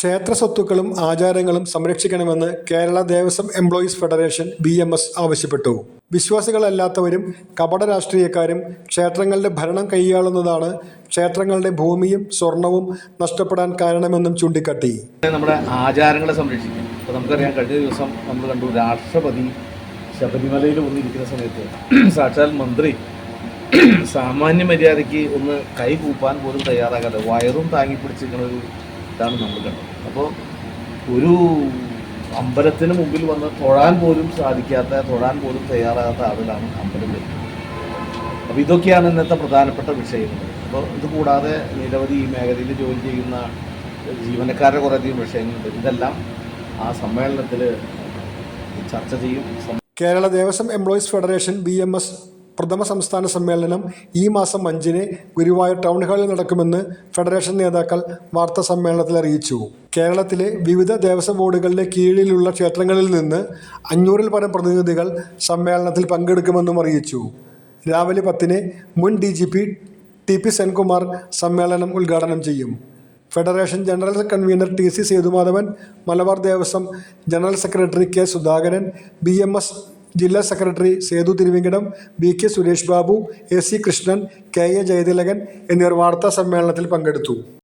ക്ഷേത്ര സ്വത്തുക്കളും ആചാരങ്ങളും സംരക്ഷിക്കണമെന്ന് Kerala Devaswom employees federation B M S ആവശ്യപ്പെട്ടു. വിശ്വാസികളല്ലാത്തവരും കപട രാഷ്ട്രീയക്കാരും ക്ഷേത്രങ്ങളുടെ ഭരണം കൈയാളുന്നതാണ് ക്ഷേത്രങ്ങളുടെ ഭൂമിയും സ്വർണവും നഷ്ടപ്പെടാൻ കാരണമെന്നും ചൂണ്ടിക്കാട്ടി. നമ്മുടെ ആചാരങ്ങളെ സംരക്ഷിക്കും. ഇപ്പോൾ നമുക്കറിയാം കഴിഞ്ഞ ദിവസം നമ്മൾ കണ്ടു രാഷ്ട്രപതി ശബരിമലയിൽ വന്നിരിക്കുന്ന സമയത്ത് സാക്ഷാൽ മന്ത്രി സാമാന്യ മര്യാദയ്ക്ക് ഒന്ന് കൈ കൂപ്പാൻ പോലും തയ്യാറാകാതെ വയറും താങ്ങി പിടിച്ചിരിക്കുന്ന ഒരു ഇതാണ് നമ്മൾ കണ്ടത്. അപ്പോൾ ഒരു അമ്പലത്തിന് മുമ്പിൽ വന്ന് തൊഴാൻ പോലും സാധിക്കാത്ത തൊഴാൻ പോലും തയ്യാറാകാത്ത ആളുകളാണ് അമ്പലം വരുന്നത് അപ്പോൾ ഇതൊക്കെയാണ് ഇന്നത്തെ പ്രധാനപ്പെട്ട വിഷയങ്ങൾ. അപ്പോൾ ഇത് കൂടാതെ നിരവധി ഈ മേഖലയിൽ ജോലി ചെയ്യുന്ന ജീവനക്കാരുടെ കുറേയധികം വിഷയങ്ങളുണ്ട്. ഇതെല്ലാം ആ സമ്മേളനത്തിൽ ചർച്ച ചെയ്യും. Kerala Devaswom employees federation B M S പ്രഥമ സംസ്ഥാന സമ്മേളനം ഈ മാസം അഞ്ചിന് ഗുരുവായൂർ ടൗൺ ഹാളിൽ നടക്കുമെന്ന് ഫെഡറേഷൻ നേതാക്കൾ വാർത്താ സമ്മേളനത്തിൽ അറിയിച്ചു. കേരളത്തിലെ വിവിധ ദേവസ്വം ബോർഡുകളുടെ കീഴിലുള്ള ക്ഷേത്രങ്ങളിൽ നിന്ന് അഞ്ഞൂറിൽ പരം പ്രതിനിധികൾ സമ്മേളനത്തിൽ പങ്കെടുക്കുമെന്നും അറിയിച്ചു. രാവിലെ പത്തിന് മുൻ D G P T P Senkumar സമ്മേളനം ഉദ്ഘാടനം ചെയ്യും. Federation general convener T C Sethumadhavan Malabar Devaswom general secretary K Sudhakaran B M S ജില്ലാ secretary Sethu Thiruvinkadam B K Suresh Babu A C Krishnan K A Jayathilakan എന്നിവർ വാർത്താ സമ്മേളനത്തിൽ പങ്കെടുത്തു.